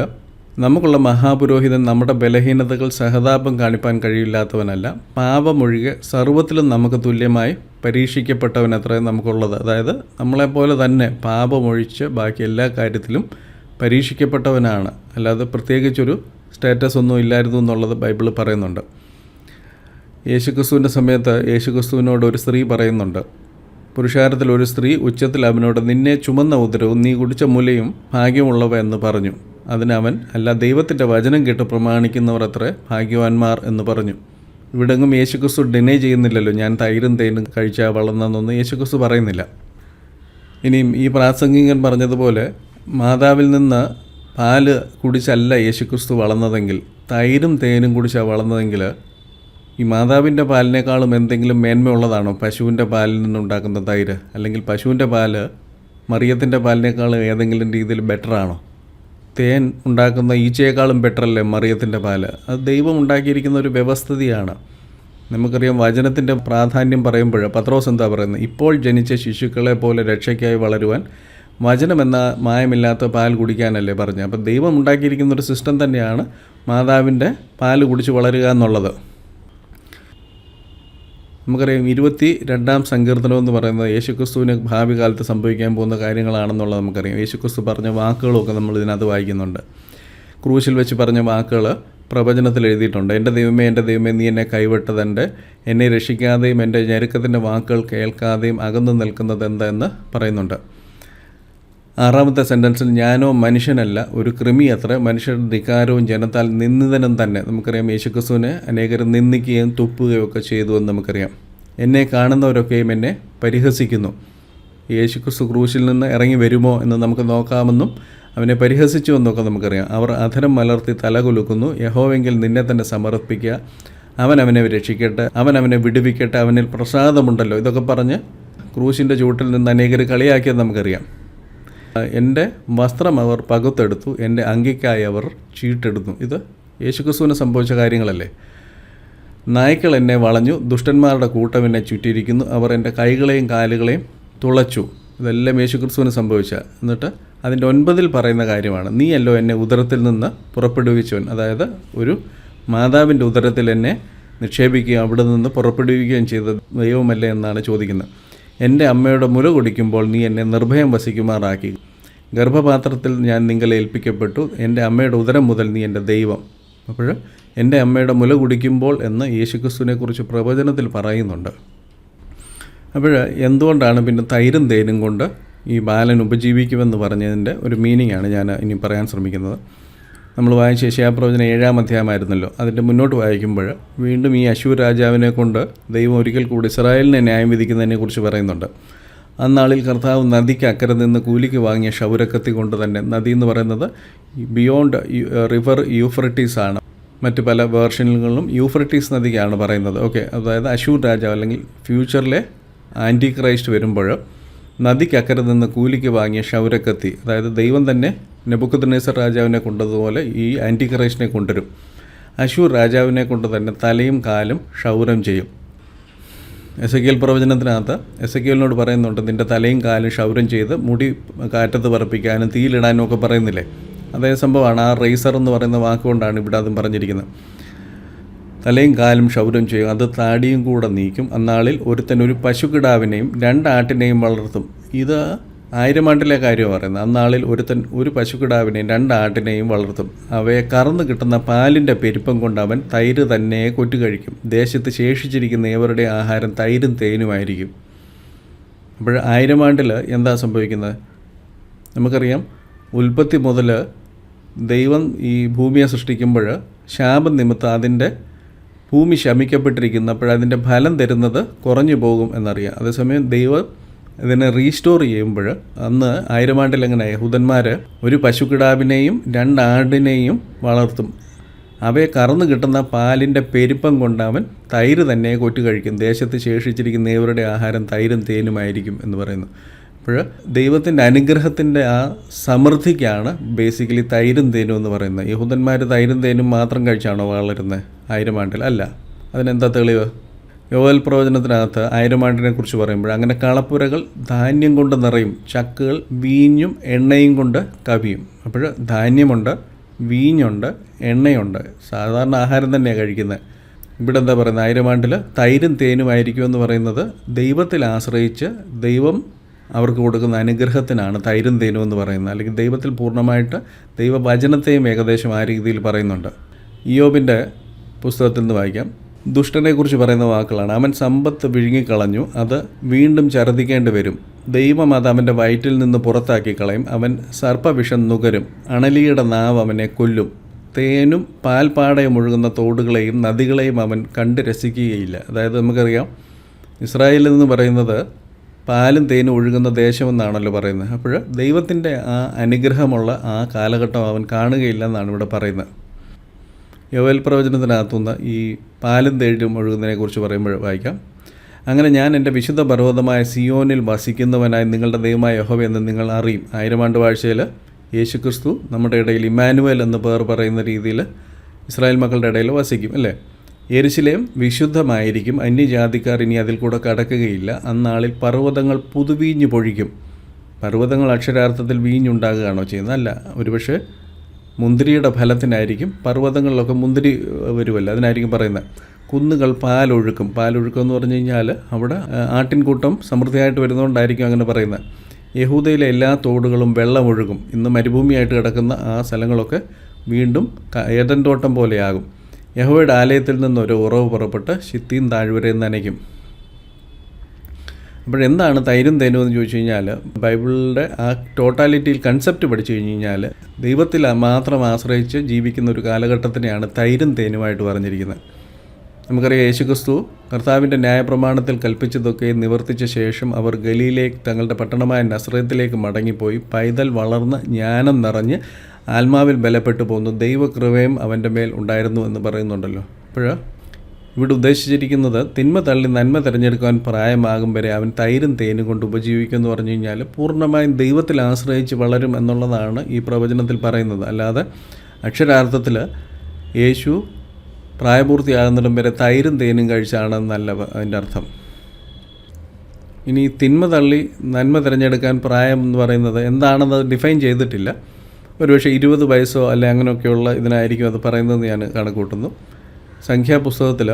നമുക്കുള്ള മഹാപുരോഹിതൻ നമ്മുടെ ബലഹീനതകൾ സഹതാപം കാണിപ്പാൻ കഴിയില്ലാത്തവനല്ല പാപമൊഴികെ സർവത്തിലും നമുക്ക് തുല്യമായി പരീക്ഷിക്കപ്പെട്ടവൻ അത്രയും നമുക്കുള്ളത്. അതായത് നമ്മളെപ്പോലെ തന്നെ പാപമൊഴിച്ച് ബാക്കി എല്ലാ കാര്യത്തിലും പരീക്ഷിക്കപ്പെട്ടവനാണ്. അല്ലാതെ പ്രത്യേകിച്ചൊരു സ്റ്റാറ്റസ് ഒന്നും ഇല്ലായിരുന്നു എന്നുള്ളത് ബൈബിൾ പറയുന്നുണ്ട്. യേശുക്രിസ്തുവിന്റെ സമയത്ത് യേശുക്രിസ്തുവിനോട് ഒരു സ്ത്രീ പറയുന്നുണ്ട് പുരുഷാരത്തിൽ ഒരു സ്ത്രീ ഉച്ചത്തിൽ അവനോട് നിന്നെ ചുമന്ന ഉദരവും നീ കുടിച്ച മുലയും ഭാഗ്യമുള്ളവ എന്ന് പറഞ്ഞു. അതിനവൻ അല്ല ദൈവത്തിന്റെ വചനം കേട്ട് പ്രമാണിക്കുന്നവർ അത്ര ഭാഗ്യവാന്മാർ എന്ന് പറഞ്ഞു. ഇവിടെങ്ങും യേശുക്രിസ്തു ഡിനൈ ചെയ്യുന്നില്ലല്ലോ ഞാൻ തൈരും തേനും കഴിച്ചാൽ വളർന്നെന്നൊന്നും യേശുക്രിസ്തു പറയുന്നില്ല. ഇനിയും ഈ പ്രാസംഗികൻ പറഞ്ഞതുപോലെ മാതാവിൽ നിന്ന് പാൽ കുടിച്ചല്ല യേശുക്രിസ്തു വളർന്നതെങ്കിൽ തൈരും തേനും കുടിച്ചാണ് വളർന്നതെങ്കിൽ ഈ മാതാവിന്റെ പാലിനേക്കാളും എന്തെങ്കിലും മേന്മയുള്ളതാണോ പശുവിന്റെ പാലിൽ നിന്നുണ്ടാക്കുന്ന തൈര് അല്ലെങ്കിൽ പശുവിന്റെ പാൽ മറിയത്തിന്റെ പാലിനേക്കാളും ഏതെങ്കിലും രീതിയിൽ ബെറ്ററാണോ തേൻ ഉണ്ടാക്കുന്ന ഈച്ചയേക്കാളും ബെറ്ററല്ലേ മറിയത്തിന്റെ പാൽ? അത് ദൈവം ഉണ്ടാക്കിയിരിക്കുന്ന ഒരു വ്യവസ്ഥിതിയാണ്. നമുക്കറിയാം വചനത്തിന്റെ പ്രാധാന്യം പറയുമ്പോൾ പത്രോസ് എന്താ പറയുന്നത്? ഇപ്പോൾ ജനിച്ച ശിശുക്കളെ പോലെ രക്ഷയ്ക്കായി വളരുവാൻ വചനം എന്ന മായമില്ലാത്ത പാൽ കുടിക്കാനല്ലേ പറഞ്ഞത്. അപ്പോൾ ദൈവം ഉണ്ടാക്കിയിരിക്കുന്ന ഒരു സിസ്റ്റം തന്നെയാണ് മാതാവിന്റെ പാൽ കുടിച്ച് വളരുക എന്നുള്ളത്. നമുക്കറിയാം ഇരുപത്തി രണ്ടാം സങ്കീർത്തനം എന്ന് പറയുന്നത് യേശുക്രിസ്തുവിന് ഭാവി കാലത്ത് സംഭവിക്കാൻ പോകുന്ന കാര്യങ്ങളാണെന്നുള്ളത് നമുക്കറിയാം. യേശുക്രിസ്തു പറഞ്ഞ വാക്കുകളൊക്കെ നമ്മൾ ഇതിനകത്ത് വായിക്കുന്നുണ്ട്. ക്രൂശിൽ വെച്ച് പറഞ്ഞ വാക്കുകൾ പ്രവചനത്തിൽ എഴുതിയിട്ടുണ്ട്. എന്റെ ദൈവമേ എന്റെ ദൈവമേ നീ എന്നെ കൈവിട്ടതെന്റെ എന്നെ രക്ഷിക്കാതെയും എന്റെ ഞെരുക്കത്തിന്റെ വാക്കുകൾ കേൾക്കാതെയും അകന്നു നിൽക്കുന്നത് എന്താന്ന് പറയുന്നുണ്ട്. ആറാമത്തെ സെന്റൻസിൽ ഞാനോ മനുഷ്യനല്ല ഒരു കൃമി അത്ര. മനുഷ്യരുടെ ധികാരവും ജനത്താൽ നിന്ദിതനും തന്നെ. നമുക്കറിയാം യേശുക്രിസ്തുവിനെ അനേകർ നിന്ദിക്കുകയും തുപ്പുകയും ഒക്കെ ചെയ്തു എന്ന് നമുക്കറിയാം. എന്നെ കാണുന്നവരൊക്കെയും എന്നെ പരിഹസിക്കുന്നു. യേശുക്രിസ്തു ക്രൂശിൽ നിന്ന് ഇറങ്ങി വരുമോ എന്ന് നമുക്ക് നോക്കാമെന്നും അവനെ പരിഹസിച്ചു എന്നൊക്കെ നമുക്കറിയാം. അവർ അധരം മലർത്തി തലകുലുക്കുന്നു യഹോവെങ്കിൽ നിന്നെ തന്നെ സമർപ്പിക്കുക. അവൻ അവനെ രക്ഷിക്കട്ടെ. അവൻ അവനെ വിടുവിക്കട്ടെ. അവനിൽ പ്രസാദമുണ്ടല്ലോ. ഇതൊക്കെ പറഞ്ഞ് ക്രൂശിന്റെ ചൂട്ടിൽ നിന്ന് അനേകർ കളിയാക്കിയെന്ന് നമുക്കറിയാം. എന്റെ വസ്ത്രം അവർ പകുത്തെടുത്തു എന്റെ അങ്കിക്കായി അവർ ചീട്ടെടുത്തു. ഇത് യേശുക്രിസ്തുവിന് സംഭവിച്ച കാര്യങ്ങളല്ലേ? നായ്ക്കൾ എന്നെ വളഞ്ഞു ദുഷ്ടന്മാരുടെ കൂട്ടം എന്നെ ചുറ്റിയിരിക്കുന്നു അവർ എന്റെ കൈകളെയും കാലുകളെയും തുളച്ചു. ഇതെല്ലാം യേശുക്രിസ്തുവിന് സംഭവിച്ച. എന്നിട്ട് അതിന്റെ ഒൻപതിൽ പറയുന്ന കാര്യമാണ് നീയല്ലോ എന്നെ ഉദരത്തിൽ നിന്ന് പുറപ്പെടുവിച്ചവൻ. അതായത് ഒരു മാതാവിന്റെ ഉദരത്തിൽ എന്നെ നിക്ഷേപിക്കുകയും അവിടെ നിന്ന് പുറപ്പെടുവിക്കുകയും ചെയ്ത ദൈവമല്ലേ എന്നാണ് ചോദിക്കുന്നത്. എന്റെ അമ്മയുടെ മുല കുടിക്കുമ്പോൾ നീ എന്നെ നിർഭയം വസിക്കുമാറാക്കി. ഗർഭപാത്രത്തിൽ ഞാൻ നിങ്ങളെ ഏൽപ്പിക്കപ്പെട്ടു. എന്റെ അമ്മയുടെ ഉദരം മുതൽ നീ എന്റെ ദൈവം. അപ്പോൾ എന്റെ അമ്മയുടെ മുല കുടിക്കുമ്പോൾ എന്ന് യേശുക്രിസ്തുവിനെക്കുറിച്ച് പ്രവചനത്തിൽ പറയുന്നുണ്ട്. അപ്പോൾ എന്തുകൊണ്ടാണ് പിന്നെ തൈരും തേനും കൊണ്ട് ഈ ബാലൻ ഉപജീവിക്കുമെന്ന് പറഞ്ഞതിന്റെ ഒരു മീനിങ്ങാണ് ഞാൻ ഇനി പറയാൻ ശ്രമിക്കുന്നത്. നമ്മൾ വായിച്ച ശേഷാപ്രവചനം ഏഴാം അധ്യായമായിരുന്നല്ലോ. അതിന്റെ മുന്നോട്ട് വായിക്കുമ്പോൾ വീണ്ടും ഈ അശൂർ രാജാവിനെ കൊണ്ട് ദൈവം ഒരിക്കൽ കൂടി ഇസ്രായേലിനെ ന്യായം വിധിക്കുന്നതിനെക്കുറിച്ച് പറയുന്നുണ്ട്. അന്നാളിൽ കർത്താവ് നദിക്ക് അക്കരെ നിന്ന് കൂലിക്ക് വാങ്ങിയ ക്ഷൗരക്കത്തി കൊണ്ട് തന്നെ നദി എന്ന് പറയുന്നത് ബിയോണ്ട് റിവർ യൂഫ്രട്ടീസ് ആണ്. മറ്റ് പല വേർഷനുകളിലും യൂഫ്രട്ടീസ് നദിക്കാണ് പറയുന്നത്. ഓക്കെ അതായത് അശൂർ രാജാവ് അല്ലെങ്കിൽ ഫ്യൂച്ചറിലെ ആന്റി ക്രൈസ്റ്റ് വരുമ്പോൾ നദിക്കക്കരെ നിന്ന് കൂലിക്ക് വാങ്ങിയ ക്ഷൗരക്കത്തി അതായത് ദൈവം തന്നെ നെബുക്കുദ്നേസർ രാജാവിനെ കൊണ്ടതുപോലെ ഈ ആന്റി ക്രൈസ്റ്റിനെ കൊണ്ടുവരും. അശൂർ രാജാവിനെ കൊണ്ട് തന്നെ തലയും കാലും ക്ഷൗരം ചെയ്യും. എസ് എ പ്രവചനത്തിനകത്ത് എസ് എ പറയുന്നുണ്ട് നിന്റെ തലയും കാലും ക്ഷൗരം ചെയ്ത് മുടി കാറ്റത്ത് പറപ്പിക്കാനും തീയിലിടാനും ഒക്കെ പറയുന്നില്ലേ? അതേ സംഭവമാണ് ആ റേസർ എന്ന് പറയുന്ന വാക്കുകൊണ്ടാണ് ഇവിടെ അതും പറഞ്ഞിരിക്കുന്നത്. തലയും കാലും ക്ഷൗരം ചെയ്യും. അത് താടിയും കൂടെ നീക്കും. അന്നാളിൽ ഒരുത്തൻ ഒരു പശുക്കിടാവിനെയും രണ്ടാട്ടിനെയും വളർത്തും. ഇത് ആയിരം ആണ്ടിലെ കാര്യമാണ് പറയുന്നത്. അന്നാളിൽ ഒരുത്തൻ ഒരു പശുക്കിടാവിനെയും രണ്ടാട്ടിനെയും വളർത്തും. അവയെ കറന്നു കിട്ടുന്ന പാലിന്റെ പെരുപ്പം കൊണ്ട് അവൻ തൈര് തന്നെ കൊറ്റു കഴിക്കും. ദേശത്ത് ശേഷിച്ചിരിക്കുന്ന ഏവരുടെ ആഹാരം തൈരും തേനുമായിരിക്കും. അപ്പോൾ ആയിരം ആണ്ടിൽ എന്താ സംഭവിക്കുന്നത്? നമുക്കറിയാം ഉൽപ്പത്തി മുതൽ ദൈവം ഈ ഭൂമിയെ സൃഷ്ടിക്കുമ്പോൾ ശാപം നിമിത്തം അതിന്റെ ഭൂമി ശമിക്കപ്പെട്ടിരിക്കുന്നു അപ്പോൾ അതിന്റെ ഫലം തരുന്നത് കുറഞ്ഞു പോകും എന്നറിയാം. അതേസമയം ദൈവം ഇതിനെ റീസ്റ്റോർ ചെയ്യുമ്പോൾ അന്ന് ആയിരം ആണ്ടിൽ എങ്ങനെ യഹൂദന്മാർ ഒരു പശുക്കിടാവിനെയും രണ്ടാടിനെയും വളർത്തും. അവയെ കറന്നു കിട്ടുന്ന പാലിന്റെ പെരുപ്പം കൊണ്ടവൻ തൈര് തന്നെ കൊറ്റു കഴിക്കും. ദേശത്ത് ശേഷിച്ചിരിക്കുന്ന ഏവരുടെ ആഹാരം തൈരും തേനുമായിരിക്കും എന്ന് പറയുന്നു. അപ്പോൾ ദൈവത്തിന്റെ അനുഗ്രഹത്തിന്റെ ആ സമൃദ്ധിക്കാണ് ബേസിക്കലി തൈരും തേനും എന്ന് പറയുന്നത്. യഹൂദന്മാർ തൈരും തേനും മാത്രം കഴിച്ചാണോ വളരുന്നത് ആയിരം ആണ്ടിൽ. അല്ല. അതിനെന്താ തെളിവ്? യോവൽ പ്രവചനത്തിനകത്ത് ആയിരം ആണ്ടിനെ കുറിച്ച് പറയുമ്പോൾ അങ്ങനെ കളപ്പുരകൾ ധാന്യം കൊണ്ട് നിറയും ചക്കുകൾ വീഞ്ഞും എണ്ണയും കൊണ്ട് കവിയും. അപ്പോൾ ധാന്യമുണ്ട് വീഞ്ഞുണ്ട് എണ്ണയുണ്ട്. സാധാരണ ആഹാരം തന്നെയാണ് കഴിക്കുന്നത് ഇവിടെ എന്താ പറയുന്നത് ആയിരം ആണ്ടിൽ തൈരും തേനുമായിരിക്കും എന്ന് പറയുന്നത് ദൈവത്തിൽ ആശ്രയിച്ച് ദൈവം അവർക്ക് കൊടുക്കുന്ന അനുഗ്രഹത്തിനാണ് തൈരും തേനും എന്ന് പറയുന്നത്. അല്ലെങ്കിൽ ദൈവത്തിൽ പൂർണമായിട്ട് ദൈവവചനത്തെയും ഏകദേശം ആ രീതിയിൽ പറയുന്നുണ്ട്. ഇയോബിന്റെ പുസ്തകത്തിൽ നിന്ന് വായിക്കാം. ദുഷ്ടനെക്കുറിച്ച് പറയുന്ന വാക്കുകളാണ്. അവൻ സമ്പത്ത് വിഴുങ്ങിക്കളഞ്ഞു. അത് വീണ്ടും ഛർദ്ദിക്കേണ്ടി വരും. ദൈവം അത് അവന്റെ വയറ്റിൽ നിന്ന് പുറത്താക്കി കളയും. അവൻ സർപ്പവിഷം നുകരും. അണലിയുടെ നാവ് അവനെ കൊല്ലും. തേനും പാൽപ്പാടയും ഒഴുകുന്ന തോടുകളെയും നദികളെയും അവൻ കണ്ട് രസിക്കുകയില്ല. അതായത് നമുക്കറിയാം ഇസ്രായേലിൽ നിന്ന് പറയുന്നത് പാലും തേനും ഒഴുകുന്ന ദേശമെന്നാണല്ലോ പറയുന്നത്. അപ്പോൾ ദൈവത്തിന്റെ ആ അനുഗ്രഹമുള്ള ആ കാലഘട്ടം അവൻ കാണുകയില്ല എന്നാണ് ഇവിടെ പറയുന്നത്. യോവൽ പ്രവചനത്തിനകത്തുനിന്ന് ഈ പാലും തേനും ഒഴുകുന്നതിനെക്കുറിച്ച് പറയുമ്പോൾ വായിക്കാം. അങ്ങനെ ഞാൻ എന്റെ വിശുദ്ധ പർവതമായ സിയോനിൽ വസിക്കുന്നവനായി നിങ്ങളുടെ ദൈവമായ യഹോവ എന്ന് നിങ്ങൾ അറിയും. ആയിരം ആണ്ട് വാഴ്ചയിൽ യേശുക്രിസ്തു നമ്മുടെ ഇടയിൽ ഇമാനുവൽ എന്ന് പേർ പറയുന്ന രീതിയിൽ ഇസ്രായേൽ മക്കളുടെ ഇടയിൽ വസിക്കും. അല്ലേ? യെരുശലേം വിശുദ്ധമായിരിക്കും. അന്യജാതിക്കാർ ഇനി അതിൽ കൂടെ കടക്കുകയില്ല. അന്നാളിൽ പർവതങ്ങൾ പുതുവീഞ്ഞു പൊഴിക്കും. പർവതങ്ങൾ അക്ഷരാർത്ഥത്തിൽ വീഞ്ഞുണ്ടാകുകയാണോ ചെയ്യുന്നത്? അല്ല. ഒരുപക്ഷെ മുന്തിരിയുടെ ഫലത്തിനായിരിക്കും പർവതങ്ങളിലൊക്കെ മുന്തിരി വരുമല്ലോ അതിനായിരിക്കും പറയുന്നത്. കുന്നുകൾ പാലൊഴുക്കും. പാലൊഴുക്കം എന്ന് പറഞ്ഞു കഴിഞ്ഞാൽ അവിടെ ആട്ടിൻകൂട്ടം സമൃദ്ധിയായിട്ട് വരുന്നതുകൊണ്ടായിരിക്കും അങ്ങനെ പറയുന്നത്. യഹൂദയിലെ എല്ലാ തോടുകളും വെള്ളമൊഴുകും. ഇന്ന് മരുഭൂമിയായിട്ട് കിടക്കുന്ന ആ സ്ഥലങ്ങളൊക്കെ വീണ്ടും ഏതൻ തോട്ടം പോലെയാകും. യഹോവയുടെ ആലയത്തിൽ നിന്നൊരു ഉറവ് പുറപ്പെട്ട് ശിത്തീൻ താഴ്വരയിൽ നനയ്ക്കും അപ്പോഴെന്താണ് തൈരും തേനും എന്ന് ചോദിച്ചു കഴിഞ്ഞാൽ ബൈബിളിന്റെ ആ ടോട്ടാലിറ്റിയിൽ കൺസെപ്റ്റ് പഠിച്ചു കഴിഞ്ഞ് കഴിഞ്ഞാൽ ദൈവത്തിൽ മാത്രം ആശ്രയിച്ച് ജീവിക്കുന്ന ഒരു കാലഘട്ടത്തിനെയാണ് തൈരും തേനുമായിട്ട് പറഞ്ഞിരിക്കുന്നത്. നമുക്കറിയാം യേശുക്രിസ്തു കർത്താവിന്റെ ന്യായപ്രമാണത്തിൽ കൽപ്പിച്ചതൊക്കെ നിവർത്തിച്ച ശേഷം അവർ ഗലിയിലേക്ക് തങ്ങളുടെ പട്ടണമായ നസ്രത്തിലേക്ക് മടങ്ങിപ്പോയി. പൈതൽ വളർന്ന് ജ്ഞാനം നിറഞ്ഞ് ആത്മാവിൽ ബലപ്പെട്ടു പോകുന്നു. ദൈവകൃപയും അവന്റെ മേൽ ഉണ്ടായിരുന്നു എന്ന് പറയുന്നുണ്ടല്ലോ. അപ്പോൾ ഇവിടെ ഉദ്ദേശിച്ചിരിക്കുന്നത് തിന്മ തള്ളി നന്മ തിരഞ്ഞെടുക്കാൻ പ്രായമാകും വരെ അവൻ തൈരും തേനും കൊണ്ട് ഉപജീവിക്കും എന്ന് പറഞ്ഞു കഴിഞ്ഞാൽ പൂർണമായും ദൈവത്തിൽ ആശ്രയിച്ച് വളരും എന്നുള്ളതാണ് ഈ പ്രവചനത്തിൽ പറയുന്നത്. അല്ലാതെ അക്ഷരാർത്ഥത്തിൽ യേശു പ്രായപൂർത്തിയാകുന്നിടം വരെ തൈരും തേനും കഴിച്ചാണ് നല്ല അതിന്റെ അർത്ഥം. ഇനി തിന്മ തള്ളി നന്മ തിരഞ്ഞെടുക്കാൻ പ്രായം എന്ന് പറയുന്നത് എന്താണെന്ന് ഡിഫൈൻ ചെയ്തിട്ടില്ല. ഒരുപക്ഷെ ഇരുപത് വയസ്സോ അല്ലെ അങ്ങനെയൊക്കെയുള്ള ഇതിനായിരിക്കും അത് പറയുന്നതെന്ന് ഞാൻ കണക്കൂട്ടുന്നു. സംഖ്യാപുസ്തകത്തിൽ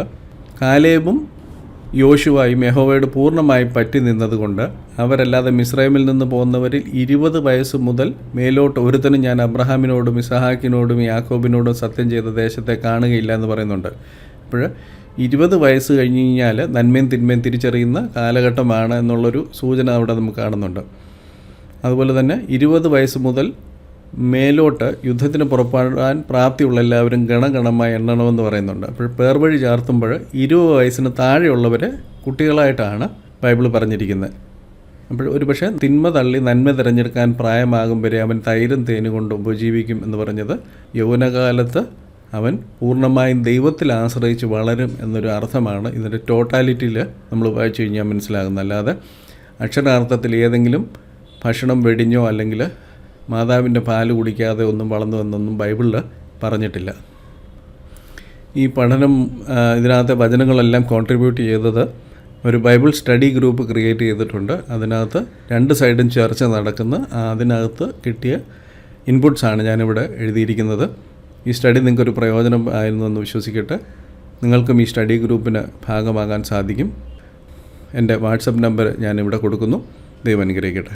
കാലേബും യോശുവായും യഹോവയോട് പൂർണമായി പറ്റി നിന്നതുകൊണ്ട് അവരല്ലാതെ മിസ്രൈമിൽ നിന്ന് പോകുന്നവരിൽ ഇരുപത് വയസ്സ് മുതൽ മേലോട്ട് ഒരുത്തനും ഞാൻ അബ്രഹാമിനോടും ഇസഹാക്കിനോടും യാക്കോബിനോടും സത്യം ചെയ്ത ദേശത്തെ കാണുകയില്ല എന്ന് പറയുന്നുണ്ട്. അപ്പോൾ ഇരുപത് വയസ്സ് കഴിഞ്ഞ് കഴിഞ്ഞാൽ നന്മയും തിന്മയും തിരിച്ചറിയുന്ന കാലഘട്ടമാണ് എന്നുള്ളൊരു സൂചന അവിടെ നമുക്ക് കാണുന്നുണ്ട്. അതുപോലെ തന്നെ ഇരുപത് വയസ്സ് മുതൽ മേലോട്ട് യുദ്ധത്തിന് പുറപ്പെടാൻ പ്രാപ്തിയുള്ള എല്ലാവരും ഗണഗണമായി എണ്ണണമെന്ന് പറയുന്നുണ്ട്. അപ്പോൾ പേർവഴി ചാർത്തുമ്പോൾ ഇരുപത് വയസ്സിന് താഴെയുള്ളവർ കുട്ടികളായിട്ടാണ് ബൈബിൾ പറഞ്ഞിരിക്കുന്നത്. അപ്പോൾ ഒരു പക്ഷേ തിന്മ തള്ളി നന്മ തിരഞ്ഞെടുക്കാൻ പ്രായമാകും വരെ അവൻ തൈരും തേനും കൊണ്ട് ഉപജീവിക്കും എന്ന് പറഞ്ഞത് യൗവനകാലത്ത് അവൻ പൂർണമായും ദൈവത്തിൽ ആശ്രയിച്ച് വളരും എന്നൊരു അർത്ഥമാണ് ഇതിന്റെ ടോട്ടാലിറ്റിയിൽ നമ്മൾ വായിച്ചു കഴിഞ്ഞാൽ മനസ്സിലാകുന്നത്. അല്ലാതെ അക്ഷരാർത്ഥത്തിൽ ഏതെങ്കിലും ഭക്ഷണം വെടിഞ്ഞോ അല്ലെങ്കിൽ മാതാവിന്റെ പാൽ കുടിക്കാതെ ഒന്നും വളർന്നു എന്നൊന്നും ബൈബിളിൽ പറഞ്ഞിട്ടില്ല. ഈ പഠനം ഇതിനകത്തെ വചനങ്ങളെല്ലാം കോൺട്രിബ്യൂട്ട് ചെയ്തത് ഒരു ബൈബിൾ സ്റ്റഡി ഗ്രൂപ്പ് ക്രിയേറ്റ് ചെയ്തിട്ടുണ്ട്. അതിനകത്ത് രണ്ട് സൈഡും ചർച്ച നടക്കുന്ന അതിനകത്ത് കിട്ടിയ ഇൻപുട്സാണ് ഞാനിവിടെ എഴുതിയിരിക്കുന്നത്. ഈ സ്റ്റഡി നിങ്ങൾക്കൊരു പ്രയോജനം ആയിരുന്നു എന്ന് വിശ്വസിക്കട്ടെ. നിങ്ങൾക്കും ഈ സ്റ്റഡി ഗ്രൂപ്പിന് ഭാഗമാകാൻ സാധിക്കും. എന്റെ വാട്സപ്പ് നമ്പർ ഞാനിവിടെ കൊടുക്കുന്നു. ദൈവം അനുഗ്രഹിക്കട്ടെ.